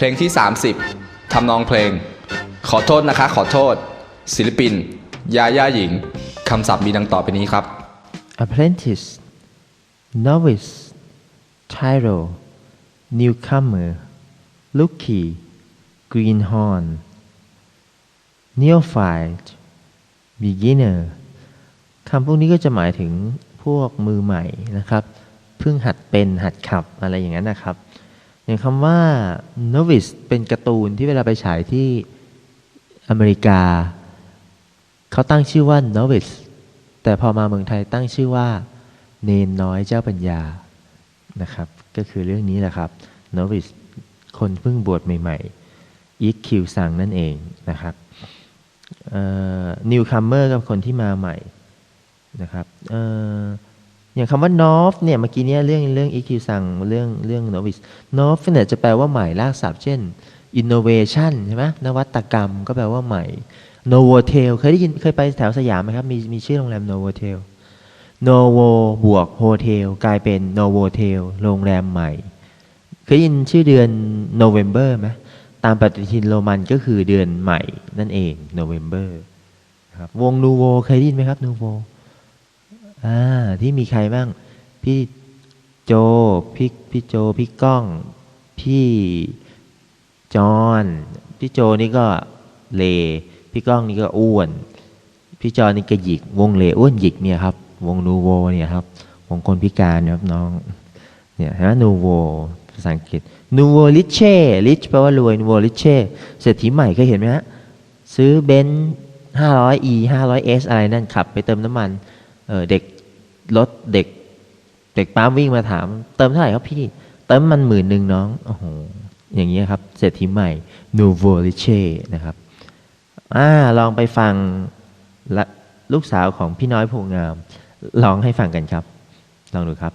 เพลงที่ 30ทำนองเพลง ขอโทษนะคะ ขอโทษ ศิลปิน ยาย่าหญิง คำศัพท์มีดังต่อไปนี้ครับ apprentice novice tyro newcomer rookie greenhorn neophyte beginner คำพวกนี้ก็จะหมายถึงพวกมือใหม่นะครับ เพิ่งหัดเป็นหัดขับอะไรอย่างนั้นนะครับ อย่างคำว่า novice เป็นการ์ตูนที่เวลาไปฉายที่อเมริกา เขาตั้งชื่อว่า novice แต่พอมาเมืองไทยตั้งชื่อว่า เนนน้อยเจ้าปัญญานะครับ ก็คือเรื่องนี้แหละครับ novice คนเพิ่งบวชใหม่ๆ EQ สั่งนั่นเองนะครับ newcomer กับคนที่มาใหม่นะครับ อย่างคำว่า nov เนี่ยเมื่อกี้เนี้ยเรื่องเรื่อง EQ สั่งเรื่องเรื่อง novice nov เนี่ยจะแปลว่าใหม่ลากศัพท์เช่น innovation ใช่ไหมนวัตกรรมก็แปลว่าใหม่ novotel เคยได้ยินเคยไปแถวสยามไหมครับ มีมีชื่อโรงแรม novotel novo บวก hotel กลายเป็น novotel โรงแรมใหม่ เคยได้ยินชื่อเดือน November ไหมตามปฏิทินโรมันก็คือเดือนใหม่นั่นเอง November ครับวง Nuvo เคยได้ยินไหมครับ Nuvo อ่าที่มีใครบ้าง พี่โจพี่พี่โจพี่ก้อง พี่จอนพี่โจนี่ก็เล พี่ก้องนี่ก็อ้วน พี่จอนนี่ก็หยิก วงเลอ้วนหยิกเนี่ยครับ วงนูโวเนี่ยครับ วงคนพิการนะครับน้อง เนี่ยฮะนูโวภาษาอังกฤษนูโวลิเช่ลิชแปลว่ารวยนูโวลิเช่เศรษฐีใหม่เคยเห็นไหมฮะ ซื้อเบนซ์ห้าร้อย e ห้าร้อย s อะไรนั่นขับ ไปเติมน้ำมัน เออเด็กรถเด็ก เด็กปั๊มวิ่งมาถาม เติมเท่าไหร่ครับพี่ เติมมันหมื่นหนึ่งน้องโอ้โหอย่างเงี้ยครับเศรษฐีใหม่นูโวลิเช่นะครับอ่าลองไปฟังล,ลูกสาวของพี่น้อยโพงามร้องให้ฟังกันครับ ลองดูครับ